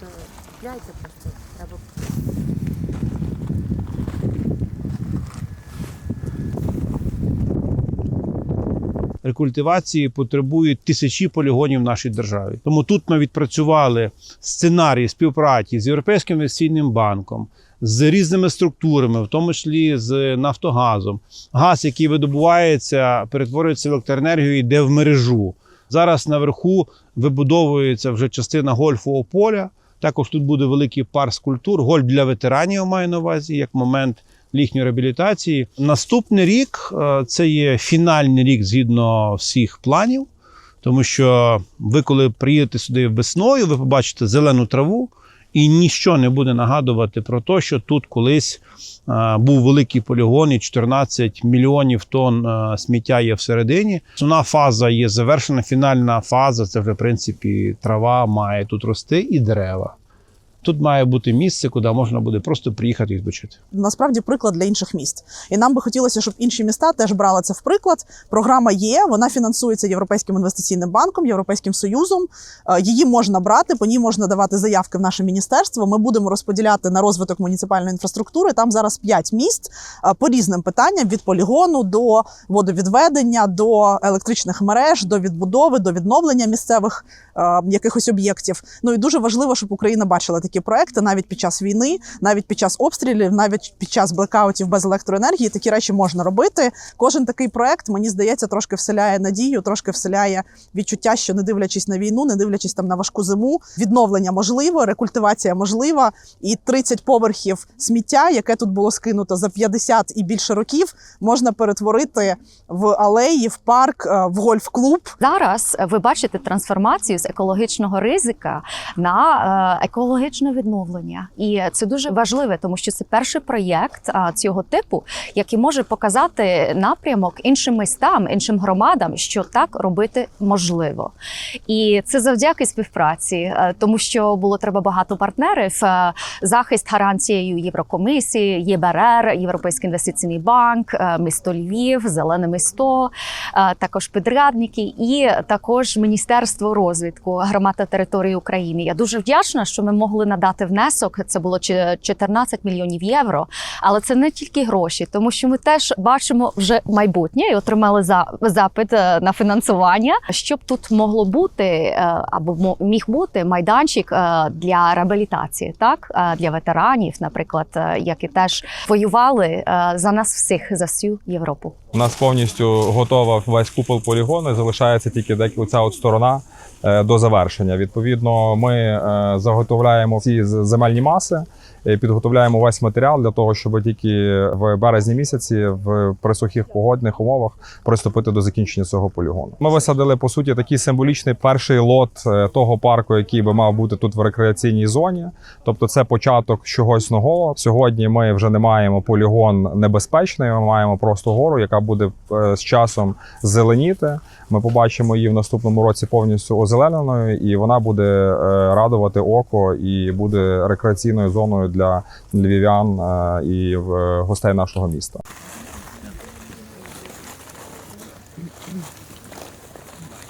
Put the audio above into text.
Тобто купляйте просто, треба рекультивації потребують тисячі полігонів в нашій державі. Тому тут ми відпрацювали сценарій співпраці з Європейським інвестиційним банком, з різними структурами, в тому числі з Нафтогазом. Газ, який видобувається, перетворюється в електроенергію, йде в мережу. Зараз наверху вибудовується вже частина гольфового поля. Також тут буде великий парк скульптур. Гольф для ветеранів маю на увазі, як момент їхньої реабілітації. Наступний рік е, це є фінальний рік згідно всіх планів, тому що ви, коли приїдете сюди весною, ви побачите зелену траву, і ніщо не буде нагадувати про те, що тут колись е, був великий полігон і 14 мільйонів тонн е, сміття є всередині. Основна фаза є завершена, фінальна фаза це вже, в принципі, трава має тут рости і дерева. Тут має бути місце, куди можна буде просто приїхати і відпочити. насправді приклад для інших міст. І нам би хотілося, щоб інші міста теж брали це в приклад. Програма є, вона фінансується Європейським інвестиційним банком, Європейським Союзом. Е, Її можна брати, по ній можна давати заявки в наше міністерство. Ми будемо розподіляти на розвиток муніципальної інфраструктури. Там зараз п'ять міст е, по різним питанням: від полігону до водовідведення, до електричних мереж, до відбудови, до відновлення місцевих е, якихось об'єктів. Ну і дуже важливо, щоб Україна бачила такі проекти навіть під час війни, навіть під час обстрілів, навіть під час блекаутів без електроенергії. Такі речі можна робити. Кожен такий проект, мені здається, трошки вселяє надію, трошки вселяє відчуття, що не дивлячись на війну, не дивлячись там на важку зиму, відновлення можливо, рекультивація можлива, і 30 поверхів сміття, яке тут було скинуто за 50 і більше років, можна перетворити в алеї, в парк, е, в гольф-клуб. Зараз ви бачите трансформацію з екологічного ризика на е, екологічне відновлення, і це дуже важливе, тому що це перший проєкт цього типу, який може показати напрямок іншим містам, іншим громадам, що так робити можливо. І це завдяки співпраці, е, тому що було треба багато партнерів. е, Захист гарантією Єврокомісії, ЄБРР, Європейський інвестиційний банк, е, місто Львів, Зелене місто, також підрядники і також Міністерство розвитку громад території України. Я дуже вдячна, що ми могли надати внесок. Це було чи- 14 мільйонів євро. Але це не тільки гроші, тому що ми теж бачимо вже майбутнє і отримали за запит е, на фінансування, щоб тут могло бути е, або міг бути майданчик е, для реабілітації, так для ветеранів, наприклад, які теж воювали за нас всіх за всю Європу. У нас повністю готова весь купол полігону. Залишається тільки деяка ця от сторона до завершення. Відповідно, ми заготовляємо всі з- земельні маси, е, підготовляємо весь матеріал для того, щоб тільки в березні місяці в при сухих погодних умовах приступити до закінчення цього полігону. Ми висадили по суті такий символічний перший лот е, того парку, який би мав бути тут в рекреаційній зоні. Тобто, це початок чогось нового. Сьогодні ми вже не маємо полігон небезпечний. Ми маємо просто гору, яка буде е, з часом зеленіти. Ми побачимо її в наступному році повністю озелененою, і вона буде радувати око і буде рекреаційною зоною для львів'ян е, і гостей нашого міста.